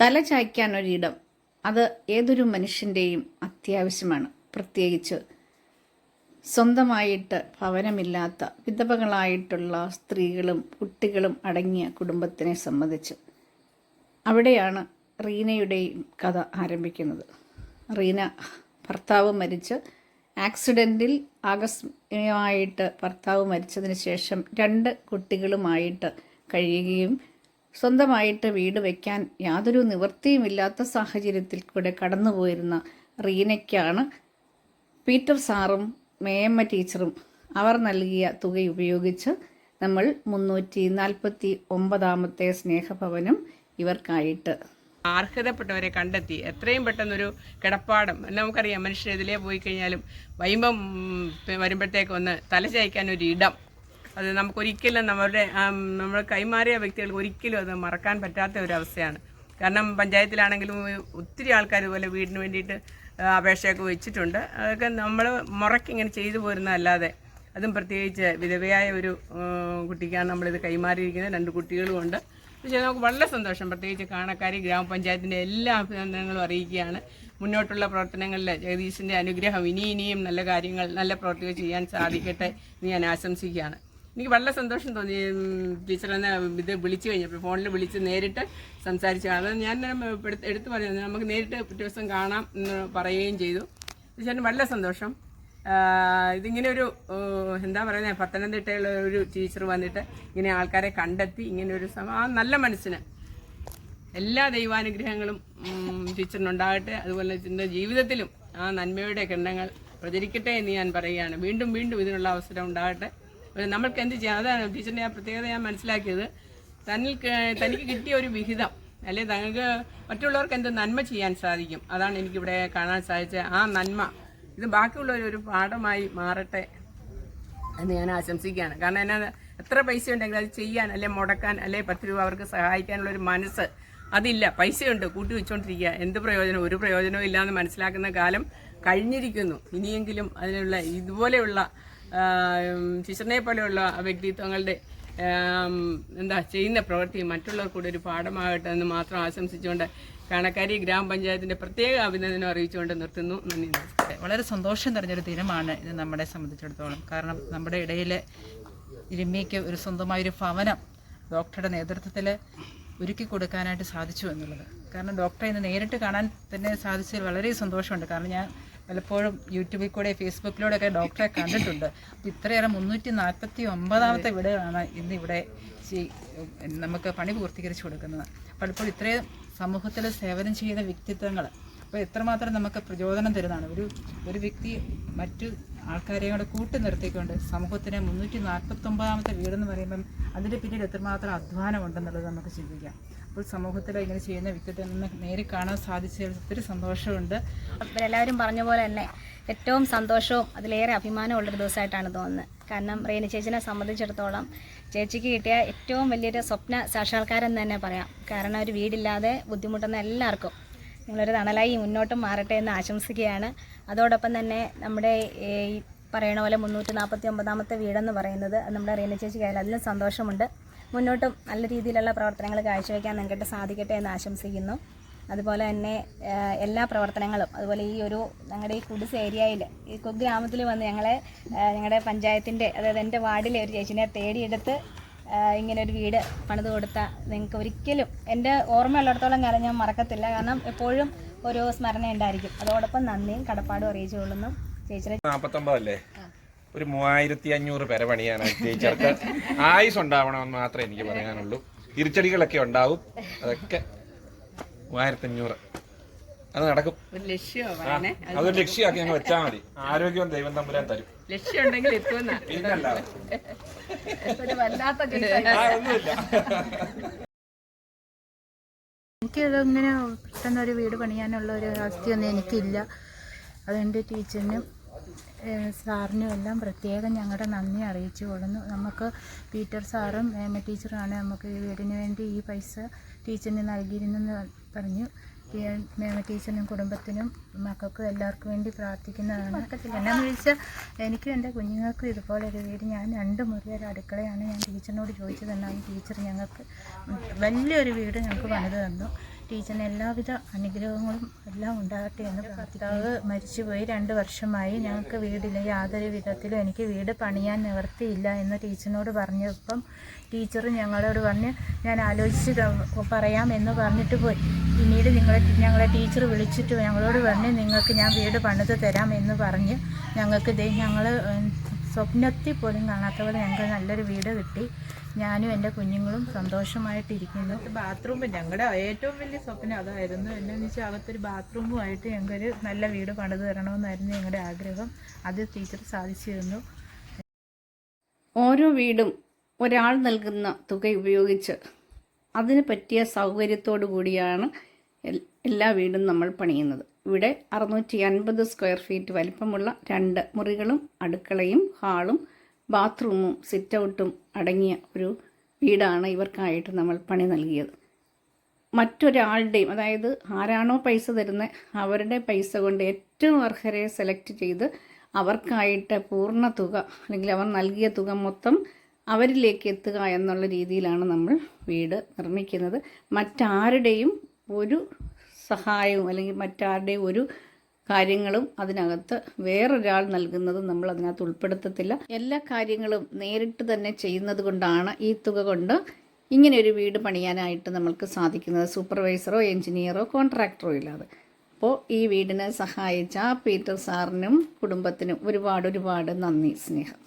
തല ചായ്ക്കാൻ ഒരിടം അത് ഏതൊരു മനുഷ്യന്റെയും അത്യാവശ്യമാണ്. പ്രത്യേകിച്ച് സ്വന്തമായിട്ട് ഭവനമില്ലാത്ത വിധവകളായിട്ടുള്ള സ്ത്രീകളും കുട്ടികളും അടങ്ങിയ കുടുംബത്തിനെ സംബന്ധിച്ച് അവിടെയാണ് റീനയുടെയും കഥ ആരംഭിക്കുന്നത്. റീന ഭർത്താവ് മരിച്ച് ആക്സിഡന്റിൽ ആകസ്മികമായിട്ട് ഭർത്താവ് മരിച്ചതിന് ശേഷം രണ്ട് കുട്ടികളുമായിട്ട് കഴിയുകയും സ്വന്തമായിട്ട് വീട് വയ്ക്കാൻ യാതൊരു നിവൃത്തിയുമില്ലാത്ത സാഹചര്യത്തിൽ കൂടെ കടന്നുപോയിരുന്ന റീനയ്ക്കാണ് പീറ്റർ സാറും മേയമ്മ ടീച്ചറും അവർ നൽകിയ തുക ഉപയോഗിച്ച് നമ്മൾ മുന്നൂറ്റി നാൽപ്പത്തി ഒമ്പതാമത്തെ സ്നേഹഭവനം ഇവർക്കായിട്ട്. അർഹതപ്പെട്ടവരെ കണ്ടെത്തി. എത്രയും പെട്ടെന്നൊരു കിടപ്പാടം. നമുക്കറിയാം. മനുഷ്യർ പോയി കഴിഞ്ഞാലും വൈമ്പം വരുമ്പോഴത്തേക്ക് ഒന്ന് തലചായ്ക്കാൻ ഒരു ഇടം. അത് നമുക്കൊരിക്കലും നമ്മളുടെ നമ്മൾ കൈമാറിയ വ്യക്തികൾക്ക് ഒരിക്കലും അത് മറക്കാൻ പറ്റാത്ത ഒരു കാരണം പഞ്ചായത്തിലാണെങ്കിലും ഒത്തിരി ആൾക്കാർ ഇതുപോലെ വീടിന് വേണ്ടിയിട്ട് അപേക്ഷയൊക്കെ വെച്ചിട്ടുണ്ട്. അതൊക്കെ നമ്മൾ മുറക്കിങ്ങനെ ചെയ്തു പോരുന്നതല്ലാതെ അതും പ്രത്യേകിച്ച് വിധവയായ ഒരു കുട്ടിക്കാണ് നമ്മളിത് കൈമാറിയിരിക്കുന്നത്. രണ്ട് കുട്ടികളും ഉണ്ട്. പക്ഷേ നമുക്ക് വളരെ സന്തോഷം. പ്രത്യേകിച്ച് കാണക്കാരി ഗ്രാമപഞ്ചായത്തിന്റെ എല്ലാ അഭിനന്ദനങ്ങളും അറിയിക്കുകയാണ്. മുന്നോട്ടുള്ള പ്രവർത്തനങ്ങളിൽ ജഗദീശിന്റെ അനുഗ്രഹം ഇനി ഇനിയും നല്ല കാര്യങ്ങൾ നല്ല പ്രവർത്തികൾ ചെയ്യാൻ സാധിക്കട്ടെ എന്ന് ഞാൻ ആശംസിക്കുകയാണ്. എനിക്ക് വളരെ സന്തോഷം തോന്നി. ടീച്ചർ എന്നെ ഇത് വിളിച്ചു കഴിഞ്ഞപ്പോൾ ഫോണിൽ വിളിച്ച് നേരിട്ട് സംസാരിച്ചു അത് ഞാൻ എടുത്തു പറഞ്ഞു നമുക്ക് നേരിട്ട് പിറ്റേ ദിവസം കാണാം എന്ന് പറയുകയും ചെയ്തു. ടീച്ചറിന് വളരെ സന്തോഷം. ഇതിങ്ങനെ ഒരു എന്താ പറയുന്നത് പത്തനംതിട്ടയുള്ള ഒരു ടീച്ചർ വന്നിട്ട് ഇങ്ങനെ ആൾക്കാരെ കണ്ടെത്തി ഇങ്ങനെ ഒരു ആ നല്ല മനസ്സിന്. എല്ലാ ദൈവാനുഗ്രഹങ്ങളും ടീച്ചറിനുണ്ടാകട്ടെ. അതുപോലെ തന്നെ ജീവിതത്തിലും ആ നന്മയുടെ കിരണങ്ങൾ പ്രചരിക്കട്ടെ എന്ന് ഞാൻ പറയുകയാണ്. വീണ്ടും വീണ്ടും ഇതിനുള്ള അവസരം ഉണ്ടാകട്ടെ. നമ്മൾക്ക് എന്ത് ചെയ്യാം? അതാണ് ടീച്ചറിന്റെ ആ പ്രത്യേകത ഞാൻ മനസ്സിലാക്കിയത്. തന്നിൽ തനിക്ക് കിട്ടിയ ഒരു വിഹിതം. അല്ലെ തങ്ങൾക്ക് മറ്റുള്ളവർക്ക് എന്ത് നന്മ ചെയ്യാൻ സാധിക്കും. അതാണ് എനിക്കിവിടെ കാണാൻ സാധിച്ച ആ നന്മ. ഇത് ബാക്കിയുള്ളവർ ഒരു പാഠമായി മാറട്ടെ എന്ന് ഞാൻ ആശംസിക്കുകയാണ്. കാരണം എന്നാ എത്ര പൈസ ഉണ്ടെങ്കിലും അത് ചെയ്യാൻ അല്ലെ മുടക്കാൻ അല്ലെ പത്ത് രൂപ അവർക്ക് സഹായിക്കാനുള്ള ഒരു മനസ്സ് അതില്ല. പൈസയുണ്ട് കൂട്ടി വെച്ചുകൊണ്ടിരിക്കുക എന്ത് പ്രയോജനം? ഒരു പ്രയോജനവും ഇല്ലാന്ന് മനസ്സിലാക്കുന്ന കാലം കഴിഞ്ഞിരിക്കുന്നു. ഇനിയെങ്കിലും അതിനുള്ള ഇതുപോലെയുള്ള ടീച്ചറിനെ പോലെയുള്ള വ്യക്തിത്വങ്ങളുടെ എന്താ ചെയ്യുന്ന പ്രവൃത്തി മറ്റുള്ളവർക്കൂടെ ഒരു പാഠമാകട്ടെ എന്ന് മാത്രം ആശംസിച്ചുകൊണ്ട് കാണക്കാരി ഗ്രാമപഞ്ചായത്തിന്റെ പ്രത്യേക അഭിനന്ദനം അറിയിച്ചുകൊണ്ട് നിർത്തുന്നു. നന്ദി നമസ്കാരം. വളരെ സന്തോഷം നിറഞ്ഞൊരു ദിനമാണ് ഇത് നമ്മളെ സംബന്ധിച്ചിടത്തോളം. കാരണം നമ്മുടെ ഇടയിലെ ഇരുമ്മിക്ക് ഒരു സ്വന്തമായൊരു ഭവനം ഡോക്ടറുടെ നേതൃത്വത്തിൽ ഒരുക്കി കൊടുക്കാനായിട്ട് സാധിച്ചു എന്നുള്ളത്. കാരണം ഡോക്ടറെ ഇന്ന് നേരിട്ട് കാണാൻ തന്നെ സാധിച്ചതിൽ വളരെ സന്തോഷമുണ്ട്. കാരണം ഞാൻ പലപ്പോഴും യൂട്യൂബിൽ കൂടെ ഫേസ്ബുക്കിലൂടെ ഒക്കെ ഡോക്ടറെ കണ്ടിട്ടുണ്ട്. ഇത്രയേറെ മുന്നൂറ്റി നാൽപ്പത്തി ഒമ്പതാമത്തെ വീടുകളാണ് ഇന്ന് ഇവിടെ നമുക്ക് പണി പൂർത്തീകരിച്ചു കൊടുക്കുന്നത്. പലപ്പോഴും ഇത്രയും സമൂഹത്തിൽ സേവനം ചെയ്യുന്ന വ്യക്തിത്വങ്ങൾ അപ്പോൾ എത്രമാത്രം നമുക്ക് പ്രചോദനം തരുന്നതാണ്? ഒരു ഒരു വ്യക്തി മറ്റു ആൾക്കാരെയും കൂടെ കൂട്ടി നിർത്തിക്കൊണ്ട് സമൂഹത്തിന് മുന്നൂറ്റി നാൽപ്പത്തൊമ്പതാമത്തെ വീടെന്ന് പറയുമ്പം അതിന്റെ പിന്നിൽ എത്രമാത്രം അധ്വാനം ഉണ്ടെന്നുള്ളത് നമുക്ക് ചിന്തിക്കാം. അപ്പോൾ സമൂഹത്തിൽ ഇങ്ങനെ ചെയ്യുന്ന വ്യക്തിത്വം നിന്ന് നേരിൽ കാണാൻ സാധിച്ചതിൽ ഒത്തിരി സന്തോഷമുണ്ട്. എല്ലാവരും പറഞ്ഞ പോലെ തന്നെ ഏറ്റവും സന്തോഷവും അതിലേറെ അഭിമാനമുള്ളൊരു ദിവസമായിട്ടാണ് തോന്നുന്നത്. കാരണം റേനു ചേച്ചിനെ സംബന്ധിച്ചിടത്തോളം ചേച്ചിക്ക് കിട്ടിയ ഏറ്റവും വലിയൊരു സ്വപ്ന സാക്ഷാത്കാരം തന്നെ പറയാം. കാരണം ഒരു വീടില്ലാതെ ബുദ്ധിമുട്ടുന്ന എല്ലാവർക്കും നിങ്ങളൊരു തണലായി മുന്നോട്ടും മാറട്ടെ എന്ന് ആശംസിക്കുകയാണ്. അതോടൊപ്പം തന്നെ നമ്മുടെ ഈ പറയണ പോലെ മുന്നൂറ്റി നാൽപ്പത്തി ഒമ്പതാമത്തെ വീടെന്ന് പറയുന്നത് അത് നമ്മുടെ റീന ചേച്ചി കയ്യിൽ അതിലും സന്തോഷമുണ്ട്. മുന്നോട്ടും നല്ല രീതിയിലുള്ള പ്രവർത്തനങ്ങൾ കാഴ്ചവെക്കാൻ നിങ്ങൾക്ക് സാധിക്കട്ടെ എന്ന് ആശംസിക്കുന്നു. അതുപോലെ തന്നെ എല്ലാ പ്രവർത്തനങ്ങളും അതുപോലെ ഈ ഒരു ഞങ്ങളുടെ ഈ കുടിസ് ഏരിയയിൽ ഈ കുഗ്രാമത്തിൽ വന്ന് ഞങ്ങളെ ഞങ്ങളുടെ പഞ്ചായത്തിന്റെ അതായത് എന്റെ വാർഡിലെ ഒരു ചേച്ചിനെ തേടിയെടുത്ത് ഇങ്ങനെ ഒരു വീട് പണിത് കൊടുത്ത നിങ്ങൾക്ക് ഒരിക്കലും എന്റെ ഓർമ്മയുള്ളിടത്തോളം കാലം ഞാൻ മറക്കത്തില്ല. കാരണം എപ്പോഴും ഒരു സ്മരണ ഉണ്ടായിരിക്കും. അതോടൊപ്പം നന്ദിയും കടപ്പാടും അറിയിച്ചു കൊള്ളുന്നു. ചേച്ചിയുടെ നാപ്പത്തൊമ്പതല്ലേ? ഒരു മൂവായിരത്തി അഞ്ഞൂറ് പേരെ പണിയാണ് ടീച്ചർക്ക് ആയുസ് ഉണ്ടാവണമെന്ന് മാത്രമേ എനിക്ക് പറയാനുള്ളൂ. തിരിച്ചടികളൊക്കെ ഉണ്ടാവും. അതൊക്കെ മൂവായിരത്തി അഞ്ഞൂറ് അത് നടക്കും. അതൊരു ലക്ഷ്യമാക്കി ഞങ്ങൾ വെച്ചാൽ മതി. ആരോഗ്യവും ദൈവം തമ്പുരാൻ തരും. ലക്ഷ്യം ഉണ്ടെങ്കിൽ എനിക്കതങ്ങനെ പെട്ടെന്ന് ഒരു വീട് പണിയാനുള്ള ഒരു അവസ്ഥയൊന്നും എനിക്കില്ല. അതുകൊണ്ട് ടീച്ചറിനും സാറിനും എല്ലാം പ്രത്യേകം ഞങ്ങളുടെ നന്ദി അറിയിച്ചു കൊള്ളുന്നു നമുക്ക് പീറ്റർ സാറും മേമ ടീച്ചറുമാണ് നമുക്ക് ഈ വീടിന് വേണ്ടി ഈ പൈസ ടീച്ചറിന് നൽകിയിരുന്നെന്ന് പറഞ്ഞു മേമ ടീച്ചറിനും കുടുംബത്തിനും മക്കൾക്കും എല്ലാവർക്കും വേണ്ടി പ്രാർത്ഥിക്കുന്നതാണ്. എന്നാന്ന് ചോദിച്ചാൽ എനിക്കും എന്റെ കുഞ്ഞുങ്ങൾക്കും ഇതുപോലെ ഒരു വീട്. ഞാൻ രണ്ട് മുറിയൊരു അടുക്കളയാണ് ഞാൻ ടീച്ചറിനോട് ചോദിച്ചത് എന്നാൽ ടീച്ചർ ഞങ്ങൾക്ക് വലിയൊരു വീട് ഞങ്ങൾക്ക് പണിത് തന്നു. ടീച്ചറിന് എല്ലാവിധ അനുഗ്രഹങ്ങളും എല്ലാം ഉണ്ടാകട്ടെ എന്ന് ഭർത്താവ് മരിച്ചുപോയി രണ്ട് വർഷമായി. ഞങ്ങൾക്ക് വീടില്ല. യാതൊരു വിധത്തിലും എനിക്ക് വീട് പണിയാൻ നിവർത്തിയില്ല എന്ന് ടീച്ചറിനോട് പറഞ്ഞപ്പം ടീച്ചർ ഞങ്ങളോട് പറഞ്ഞ് ഞാൻ ആലോചിച്ച് പറയാം എന്ന് പറഞ്ഞിട്ട് പോയി. പിന്നീട് നിങ്ങളെ ഞങ്ങളെ ടീച്ചർ വിളിച്ചിട്ട് ഞങ്ങളോട് പറഞ്ഞ് നിങ്ങൾക്ക് ഞാൻ വീട് പണിത് തരാം എന്ന് പറഞ്ഞ് ഞങ്ങൾക്ക് ഞങ്ങൾ സ്വപ്നത്തിൽ പോലും കാണാത്ത പോലെ ഞങ്ങൾ നല്ലൊരു വീട് കിട്ടി. ഞാനും എന്റെ കുഞ്ഞുങ്ങളും സന്തോഷമായിട്ടിരിക്കുന്നു. ബാത്റൂം ഞങ്ങളുടെ ഏറ്റവും വലിയ സ്വപ്നം അതായിരുന്നു. എന്നു വെച്ചാൽ അകത്തൊരു ബാത്റൂമുമായിട്ട് ഞങ്ങൾക്കൊരു നല്ല വീട് പണിത് തരണമെന്നായിരുന്നു ഞങ്ങളുടെ ആഗ്രഹം. അത് ടീച്ചർ സാധിച്ചിരുന്നു. ഓരോ വീടും ഒരാൾ നൽകുന്ന തുക ഉപയോഗിച്ച് അതിന് പറ്റിയ സൗകര്യത്തോടു കൂടിയാണ് എല്ലാ വീടും നമ്മൾ പണിയുന്നത്. ഇവിടെ അറുന്നൂറ്റി അൻപത് സ്ക്വയർ ഫീറ്റ് വലിപ്പമുള്ള രണ്ട് മുറികളും അടുക്കളയും ഹാളും ബാത്റൂമും സിറ്റൗട്ടും അടങ്ങിയ ഒരു വീടാണ് ഇവർക്കായിട്ട് നമ്മൾ പണി നൽകിയത്. മറ്റൊരാളുടെയും അതായത് ആരാണോ പൈസ തരുന്നത് അവരുടെ പൈസ കൊണ്ട് ഏറ്റവും അർഹരെ സെലക്ട് ചെയ്ത് അവർക്കായിട്ട് പൂർണ തുക അല്ലെങ്കിൽ അവർ നൽകിയ തുക മൊത്തം അവരിലേക്ക് എത്തുക എന്നുള്ള രീതിയിലാണ് നമ്മൾ വീട് നിർമ്മിക്കുന്നത്. മറ്റാരുടെയും ഒരു സഹായവും അല്ലെങ്കിൽ മറ്റാരുടെയും ഒരു കാര്യങ്ങളും അതിനകത്ത് വേറൊരാൾ നൽകുന്നത് നമ്മൾ അതിനകത്ത് ഉൾപ്പെടുത്തത്തില്ല. എല്ലാ കാര്യങ്ങളും നേരിട്ട് തന്നെ ചെയ്യുന്നത് കൊണ്ടാണ് ഈ തുക കൊണ്ട് ഇങ്ങനെ ഒരു വീട് പണിയാനായിട്ട് നമ്മൾക്ക് സാധിക്കുന്നത്. സൂപ്പർവൈസറോ എഞ്ചിനീയറോ കോൺട്രാക്ടറോ ഇല്ലാതെ. അപ്പോൾ ഈ വീടിനെ സഹായിച്ച പീറ്റർ സാറിനും കുടുംബത്തിനും ഒരുപാട് ഒരുപാട് നന്ദി സ്നേഹം.